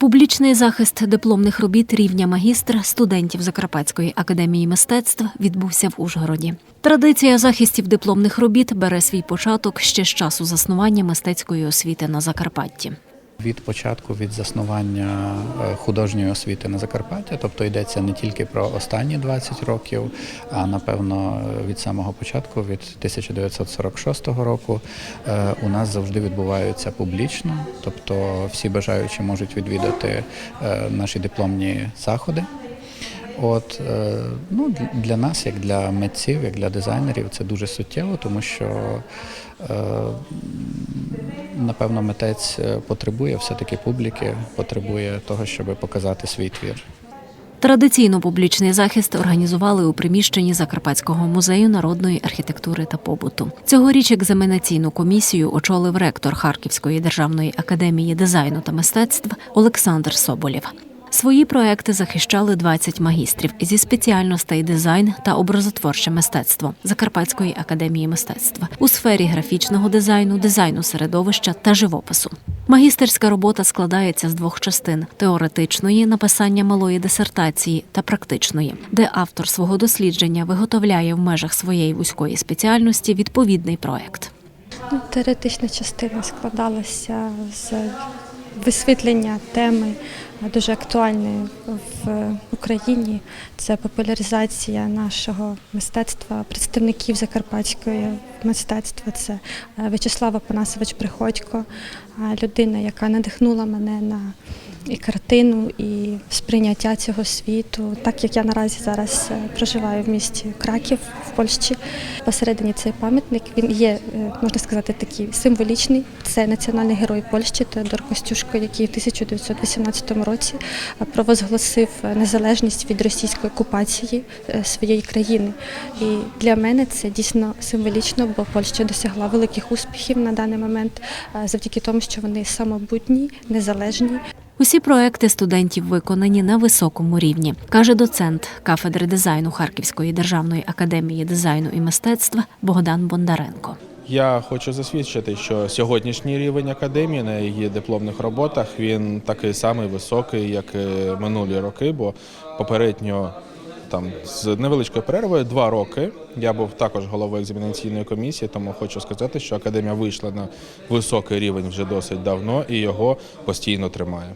Публічний захист дипломних робіт рівня магістра студентів Закарпатської академії мистецтв відбувся в Ужгороді. Традиція захистів дипломних робіт бере свій початок ще з часу заснування мистецької освіти на Закарпатті. Від початку від заснування е, художньої освіти на Закарпаття, тобто йдеться не тільки про останні 20 років, а напевно від самого початку, від 1946 року, е, у нас завжди відбуваються публічно, тобто всі бажаючі можуть відвідати е, наші дипломні заходи. От е, ну для нас, як для митців, як для дизайнерів, це дуже суттєво, тому що е, напевно митець е, потребує все-таки публіки, потребує того, щоб показати свій твір. Традиційно публічний захист організували у приміщенні Закарпатського музею народної архітектури та побуту. Цьогоріч екзаменаційну комісію очолив ректор Харківської державної академії дизайну та мистецтв Олександр Соболєв. Свої проекти захищали 20 магістрів зі спеціальностей дизайн та образотворче мистецтво Закарпатської академії мистецтва у сфері графічного дизайну, дизайну середовища та живопису. Магістерська робота складається з двох частин: теоретичної написання малої дисертації та практичної, де автор свого дослідження виготовляє в межах своєї вузької спеціальності відповідний проект. Ну, Теоретична частина складалася з висвітлення теми дуже актуальної в Україні. Це популяризація нашого мистецтва, представників закарпатської мистецтва. Це е, В'ячеслав Апанасович Приходько, е, людина, яка надихнула мене на і картину, і сприйняття цього світу. Так як я наразі зараз е, проживаю в місті Краків в Польщі, посередині цей пам'ятник він є, е, можна сказати, такий символічний. Це національний герой Польщі Теодор Костюшко, який в 1918 році е, провозгласив незалежність від російської окупації своєї країни. І для мене це дійсно символічно, бо Польща досягла великих успіхів на даний момент завдяки тому, що вони самобутні, незалежні, Усі проекти студентів виконані на високому рівні, каже доцент кафедри дизайну Харківської державної академії дизайну і мистецтва Богдан Бондаренко. Я хочу засвідчити, що сьогоднішній рівень академії на її дипломних роботах він такий самий високий, як і минулі роки, бо попередньо там з невеличкою перервою два роки. Я був також головою екзаменаційної комісії, тому хочу сказати, що академія вийшла на високий рівень вже досить давно і його постійно тримає.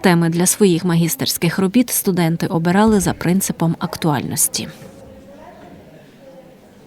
Теми для своїх магістерських робіт студенти обирали за принципом актуальності.